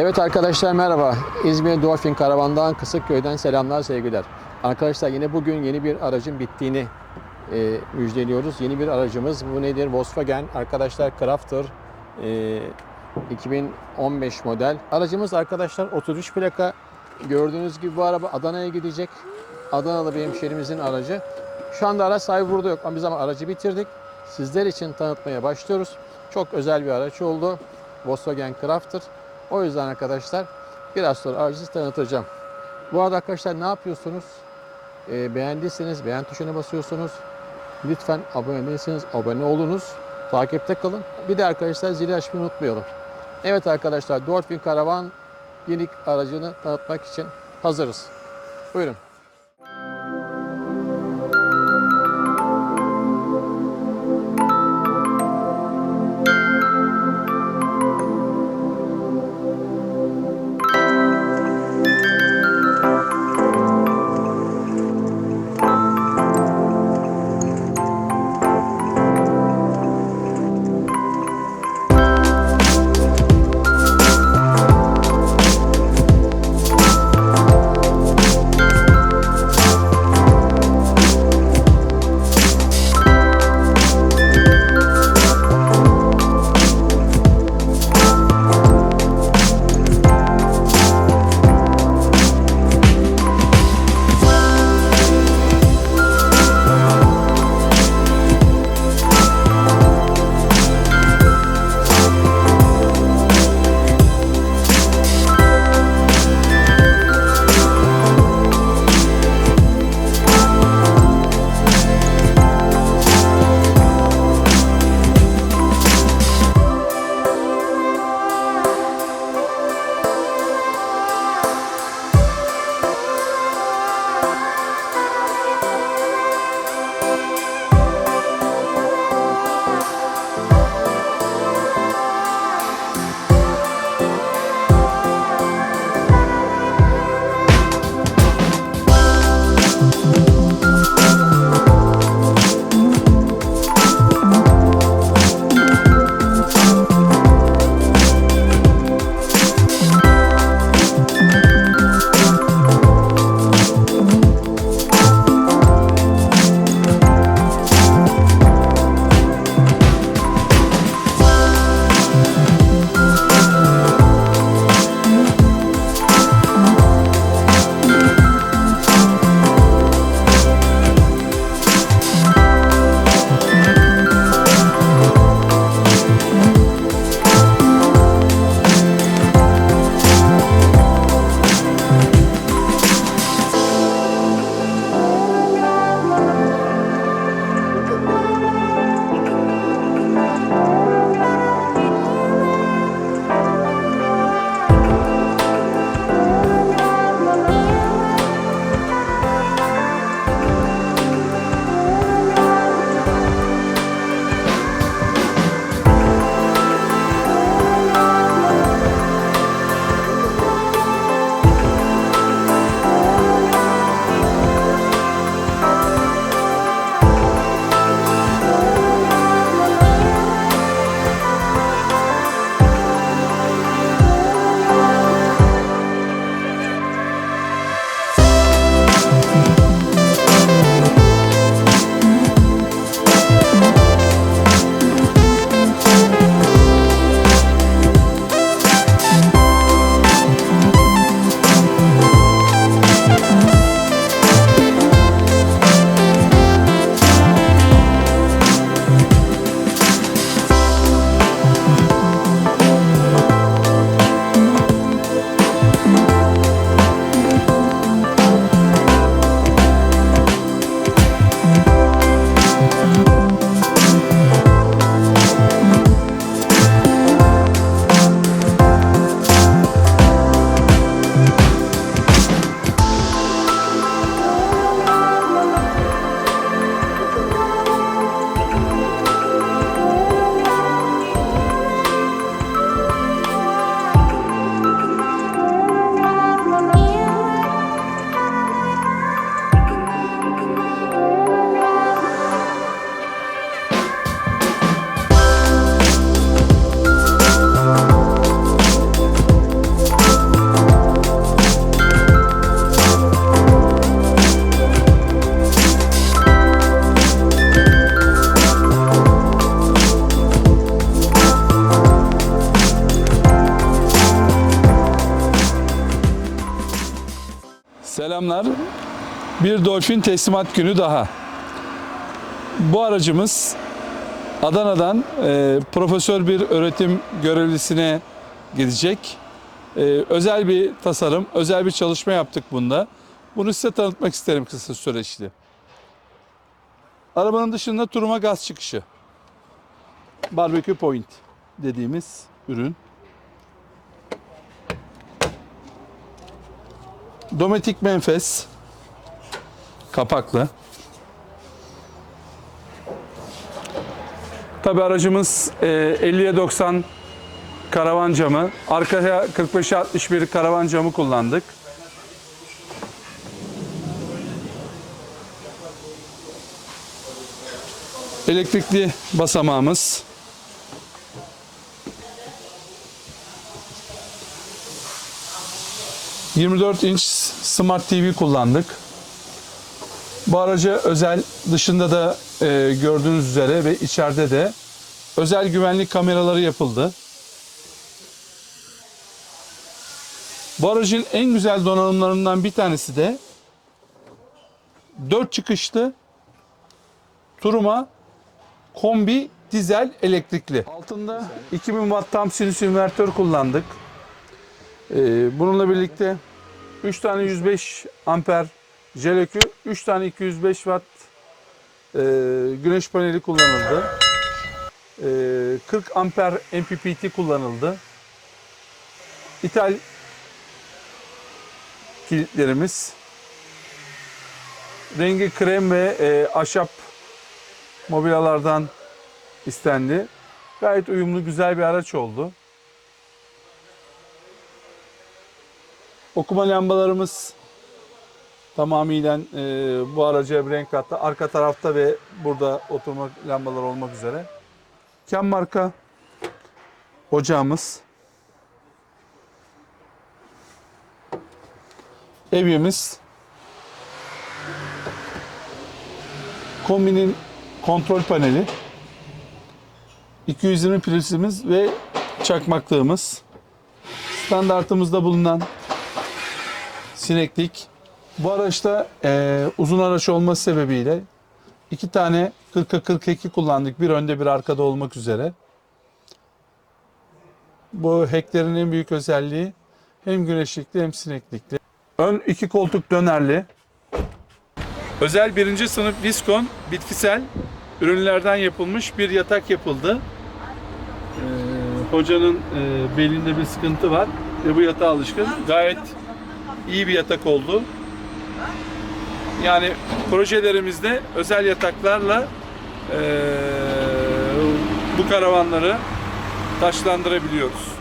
Evet arkadaşlar merhaba. İzmir Dolphin Karavan'dan Kısıkköy'den selamlar sevgiler. Arkadaşlar yine bugün yeni bir aracın bittiğini e, müjdeliyoruz. Yeni bir aracımız bu nedir? Volkswagen arkadaşlar Crafter e, 2015 model. Aracımız arkadaşlar 33 plaka. Gördüğünüz gibi bu araba Adana'ya gidecek. Adanalı bir hemşerimizin aracı. Şu anda araç sahibi burada yok ama biz ama aracı bitirdik. Sizler için tanıtmaya başlıyoruz. Çok özel bir araç oldu. Volkswagen Crafter. O yüzden arkadaşlar biraz sonra aracı tanıtacağım. Bu arada arkadaşlar ne yapıyorsunuz? Ee, beğendiyseniz beğen tuşuna basıyorsunuz. Lütfen abone değilseniz abone olunuz. Takipte kalın. Bir de arkadaşlar zili açmayı unutmayalım. Evet arkadaşlar Dolphin Karavan yeni aracını tanıtmak için hazırız. Buyurun. Bir Dolphin teslimat günü daha. Bu aracımız Adana'dan e, profesör bir öğretim görevlisine gidecek. E, özel bir tasarım, özel bir çalışma yaptık bunda. Bunu size tanıtmak isterim kısa süreçli. Arabanın dışında turuma gaz çıkışı. Barbecue Point dediğimiz ürün. Dometik menfez kapaklı. Tabi aracımız e, 50'ye 90 karavan camı. Arkaya 45'e 61 karavan camı kullandık. Elektrikli basamağımız. ...24 inç Smart TV kullandık. Bu araca özel dışında da e, gördüğünüz üzere ve içeride de özel güvenlik kameraları yapıldı. Bu aracın en güzel donanımlarından bir tanesi de 4 çıkışlı turuma kombi dizel elektrikli. Altında 2000 watt tam sinüs invertör kullandık. Ee, bununla birlikte 3 tane 105 amper jel akü, 3 tane 205 watt e, güneş paneli kullanıldı. E, 40 amper MPPT kullanıldı. İthal kilitlerimiz. Rengi krem ve e, ahşap mobilyalardan istendi. Gayet uyumlu, güzel bir araç oldu. Okuma lambalarımız tamamıyla e, bu araca bir renk kattı. Arka tarafta ve burada oturma lambaları olmak üzere. Ken marka ocağımız. Evyemiz. Kombinin kontrol paneli. 220 prizimiz ve çakmaklığımız. Standartımızda bulunan sineklik. Bu araçta eee, uzun araç olması sebebiyle iki tane 40'a 42 kullandık. Bir önde bir arkada olmak üzere. Bu hacklerin en büyük özelliği hem güneşlikli hem sineklikli. Ön iki koltuk dönerli. Özel birinci sınıf Viskon bitkisel ürünlerden yapılmış bir yatak yapıldı. Ee, hocanın e, belinde bir sıkıntı var ve bu yatağa alışkın. Gayet iyi bir yatak oldu. Yani projelerimizde özel yataklarla e, bu karavanları taşlandırabiliyoruz.